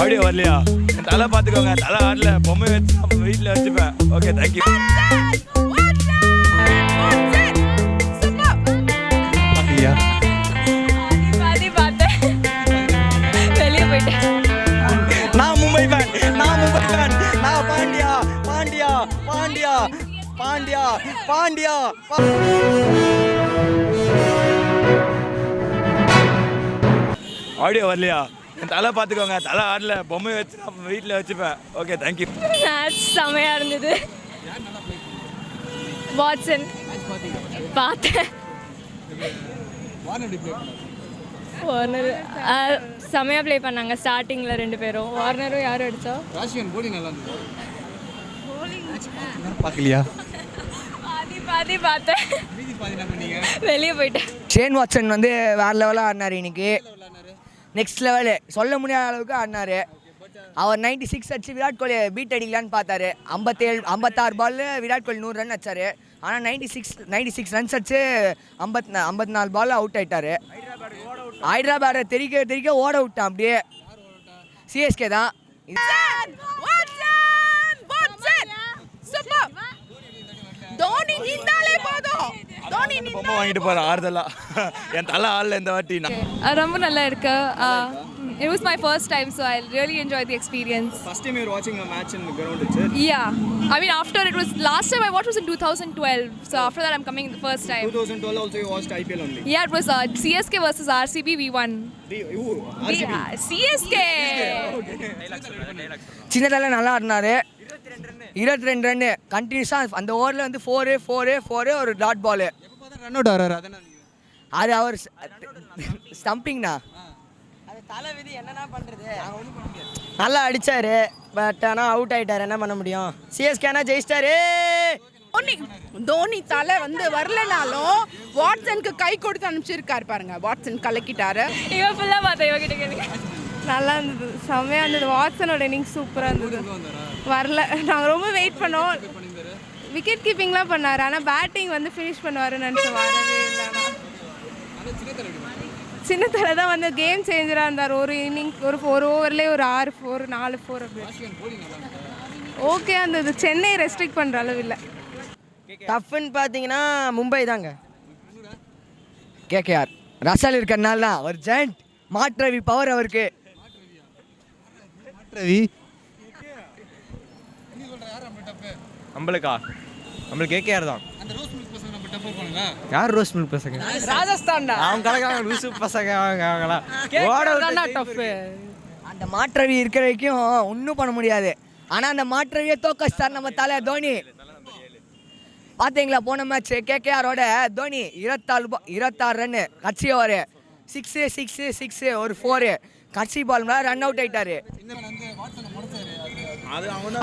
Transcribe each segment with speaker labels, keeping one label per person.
Speaker 1: Audio வரலையா? தலை பார்த்துக்கோங்க தலை ஆடல பொம்மை வச்சு வீட்டில் வச்சுப்பேன். ஓகே தேங்க்யூ
Speaker 2: பார்க்கலையா நான் மும்பை ஃபேன் நான் மும்பை ஃபேன் நான் பாண்டியா பாண்டியா பாண்டியா பாண்டியா பாண்டியா
Speaker 1: ஆடியோ வரலையா? என் தலை பார்த்துக்கோங்க. தலை ஆடல. பொம்மை வச்சு நம்ம வீட்டில் வச்சுப்பேன். ஓகே தேங்க்யூ
Speaker 3: மேட்ச் செமையா இருந்தது. வாட்சன் பார்த்தேன். வார்னர் செமையா ப்ளே பண்ணாங்க ஸ்டார்டிங்ல ரெண்டு பேரும். வார்னரும் யாரும் அடிச்சா?
Speaker 2: பார்க்கலையா?
Speaker 3: பாதி பாதி பார்த்தேன். வெளியே போயிட்டேன்.
Speaker 4: ஷேன் வாட்சன் வந்து வேற லெவலாக ஆடினார் இன்னைக்கு. நெக்ஸ்ட் லெவலு சொல்ல முடியாத அளவுக்கு ஆடினார். அவர் 96 சிக்ஸ் அடிச்சு விராட் கோலி பீட் அடிக்கலான்னு பார்த்தாரு. ஐம்பத்தேழு ஐம்பத்தாறு பால்ல விராட் கோலி நூறு ரன் அடிச்சாரு. ஆனால் ninety six ninety six runs அடிச்சு ஐம்பத் ஐம்பத்தி நாலு பால் அவுட் ஆயிட்டாரு. ஹைதராபாடை தெரிக்க தெரிக்க ஓட விட்டான் அப்படியே. சிஎஸ்கே தான்.
Speaker 5: தோனி நின்னாலே போதும். தோனி
Speaker 1: வாங்கிட்டு போகிறேன் ஆறுதலா. என் தலை ஆடல இந்த வாட்டி
Speaker 6: ரொம்ப நல்லா இருக்கு. It was my first time so I really enjoy the experience
Speaker 2: first time your வாட்சிங் a match in ground it's
Speaker 6: yeah I mean after it was last time I what was in two thousand twelve so after that I'm coming the first time
Speaker 2: 2012 also you watched IPL only?
Speaker 6: Yeah, it was uh, CSK versus RCB. We won.
Speaker 2: the ooh,
Speaker 6: We, uh, CSK.
Speaker 4: சின்னதால நல்லா ஆடினாரு. இருபத்தி ரெண்டு run. கண்டினியூஸாக அந்த ஓவரில் வந்து four four four ஒரு டாட் பாலு
Speaker 2: ரன் அவுட் ஆறாரு அதானே
Speaker 4: அது அவர் ஸ்டம்பிங்ண்ணா
Speaker 7: அது தலை விதி என்னன்னா பண்றது? நல்லா அடிச்சாரு பட் ஆனால் அவுட் ஆயிட்டாரு. என்ன பண்ண முடியும்? சிஎஸ்கேனா ஜெயிச்சிட்டாரு.
Speaker 5: தோனி தோனி தலை வந்து வரலனாலும் வாட்சனுக்கு கை கொடுத்து அனுப்பிச்சிருக்காரு பாருங்க. வாட்சன் கலக்கிட்டாரு.
Speaker 3: இவன் ஃபுல்லாக பார்த்தேன் இவகிட்ட கேளுங்க.
Speaker 8: நல்லா இருந்தது. செம்மையாக இருந்தது. வாட்ஸனோட இன்னிங்ஸ் சூப்பராக இருந்தது. வரல. நாங்கள் ரொம்ப வெயிட் பண்ணோம். விக்கெட் கீப்பிங்லாம் பண்ணார். ஆனால் பேட்டிங் வந்து ஃபினிஷ் பண்ணுவாருன்னு நினச்சி வரவே சின்ன தலை தான் வந்து கேம் சேஞ்சராக இருந்தார். ஒரு இன்னிங் ஒரு ஒரு ஓவர்லேயே ஒரு ஆறு ஃபோர் நாலு ஃபோர் அப்படி. ஓகே இருந்தது சென்னை ரெஸ்ட்ரிக்ட் பண்ணுற அளவு இல்லை.
Speaker 7: டஃப்னு பார்த்தீங்கன்னா மும்பை தாங்க.
Speaker 4: கேகேஆர் ரசல் இருக்கிறனால தான். ஒரு ஜெயண்ட் மாற்றவி பவர் அவருக்கு.
Speaker 2: ரவி?
Speaker 1: நம்மளுக்கா நம்மளுக்கு கேகேஆர் தான்.
Speaker 2: யார் ரோஸ் மில்க் பசங்க?
Speaker 7: ராஜஸ்தான்
Speaker 2: அவங்க கலக்காங்க லூசு பசங்க அவங்க அவங்களாம் ஓட டஃப்
Speaker 4: அந்த மாற்றவி இருக்கிற வரைக்கும் ஒன்றும் பண்ண முடியாது. ஆனால் அந்த மாற்றவியை தோக்கஸ்டார் நம்ம தலை தோனி. பார்த்தீங்களா போன மேட்ச் கேகேஆரோட தோனி இருபத்தாலு பா இருபத்தாறு ரன்னு கட்சி ஓவர் சிக்ஸு சிக்ஸு சிக்ஸு ஒரு ஃபோரு கட்சி பால் ரன் அவுட் ஆயிட்டாரு.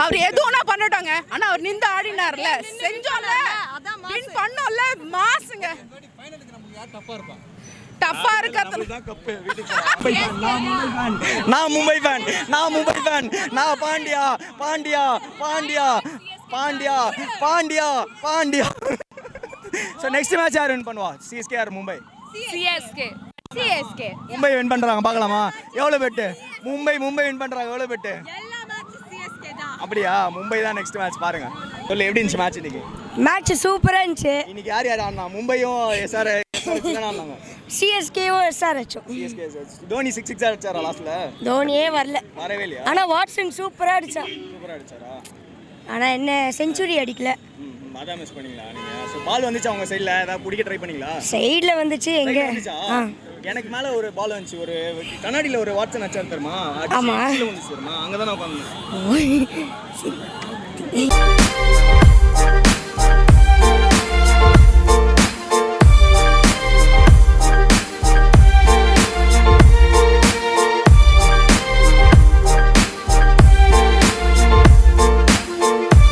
Speaker 5: அவர் எது ஒன்றா பண்ணட்டாங்க ஆனா அவர் நின்று ஆடினார்ல. செஞ்சோம்ல. வின் பண்ணோம்ல மாசுங்க. டஃப்பா இருக்கிறது
Speaker 2: நான் மும்பை ஃபேன் நான் மும்பை ஃபேன் நான் Pandya Pandya Pandya Pandya Pandya Pandya. So next match யார் வின் பண்ணுவா? CSK or Mumbai?
Speaker 6: CSK. CSK.
Speaker 2: Mumbai win பண்றாங்க பார்க்கலாமா? எவ்வளோ பெட்டு மும்பை மும்பை வின் பண்றாங்க எவ்வளோ பெட்டு அப்படியா? மும்பை தான் நெக்ஸ்ட் மேட்ச் பாருங்க. சொல்லு எப்படி இருந்துச்சு மேட்ச் இன்னைக்கு?
Speaker 7: மேட்ச் சூப்பராக இருந்துச்சு.
Speaker 2: இன்னைக்கு யார் யார் ஆடினா? மும்பையும் எஸ்ஆர் ஆடினாங்க.
Speaker 7: சிஎஸ்கேவும் எஸ்ஆர்ஹெச்சும்
Speaker 2: தோனி சிக்ஸ் சிக்ஸ் அடிச்சாரா லாஸ்ட்ல
Speaker 7: தோனியே வரல.
Speaker 2: வரவே இல்லையா
Speaker 7: ஆனால் வாட்சன் சூப்பராக அடிச்சான்
Speaker 2: சூப்பராக அடிச்சாரா?
Speaker 7: ஆனால் என்ன செஞ்சுரி அடிக்கல.
Speaker 2: அதான் மிஸ் பண்ணீங்களா நீங்க? ஸோ பால் வந்துச்சு அவங்க சைடில் ஏதாவது பிடிக்க ட்ரை பண்ணீங்களா?
Speaker 7: சைடில் வந்துச்சு எங்கே?
Speaker 2: எனக்கு மேல ஒரு பால் வந்துச்சு. ஒரு கண்ணாடியில ஒரு வாட்சன் அச்சார் தெரியுமா?
Speaker 7: ஆமா.
Speaker 2: வந்துச்சு அங்கே தான் நான் உட்காந்து